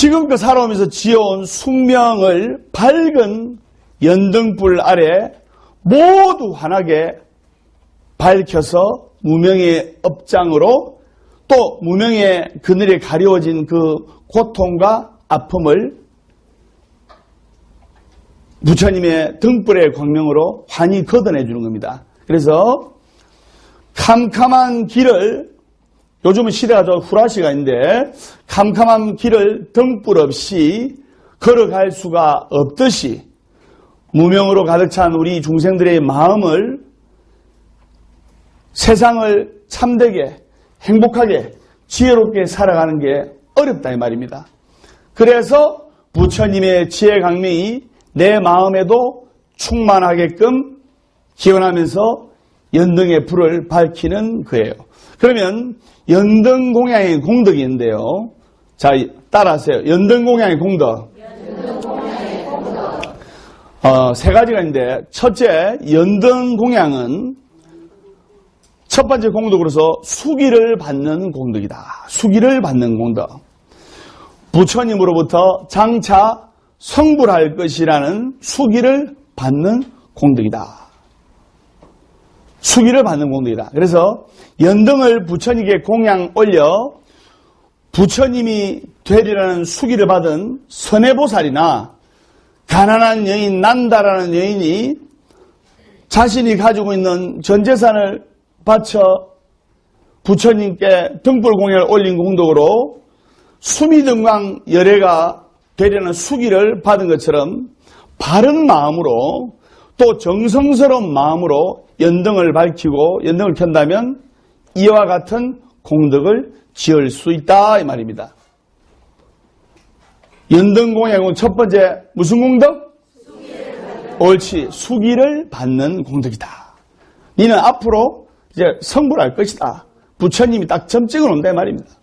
지금껏 살아오면서 지어온 숙명을 밝은 연등불 아래 모두 환하게 밝혀서 무명의 업장으로 또 무명의 그늘에 가려워진 그 고통과 아픔을 부처님의 등불의 광명으로 환히 걷어내 주는 겁니다. 그래서 캄캄한 길을 요즘은 시대가 좀 후라시가 있는데 캄캄한 길을 등불 없이 걸어갈 수가 없듯이 무명으로 가득 찬 우리 중생들의 마음을 세상을 참되게 행복하게 지혜롭게 살아가는 게 어렵다 이 말입니다. 그래서 부처님의 지혜 강명이 내 마음에도 충만하게끔 기원하면서 연등의 불을 밝히는 거예요. 그러면 연등 공양의 공덕이 있는데요. 자, 따라하세요. 연등 공양의 공덕. 어, 세 가지가 있는데, 첫째, 연등 공양은 첫 번째 공덕으로서 수기를 받는 공덕이다. 수기를 받는 공덕. 부처님으로부터 장차 성불할 것이라는 수기를 받는 공덕이다. 수기를 받는 공덕이다. 그래서 연등을 부처님께 공양 올려 부처님이 되리라는 수기를 받은 선해보살이나 가난한 여인 난다라는 여인이 자신이 가지고 있는 전 재산을 바쳐 부처님께 등불 공양을 올린 공덕으로 수미등광 열애가 되려는 수기를 받은 것처럼 바른 마음으로 또 정성스러운 마음으로 연등을 밝히고 연등을 켠다면 이와 같은 공덕을 지을 수 있다 이 말입니다. 연등 공양은 첫 번째 무슨 공덕? 옳지 수기를 받는 공덕이다. 니는 앞으로 이제 성불할 것이다. 부처님이 딱 점찍어 놓는다 이 말입니다.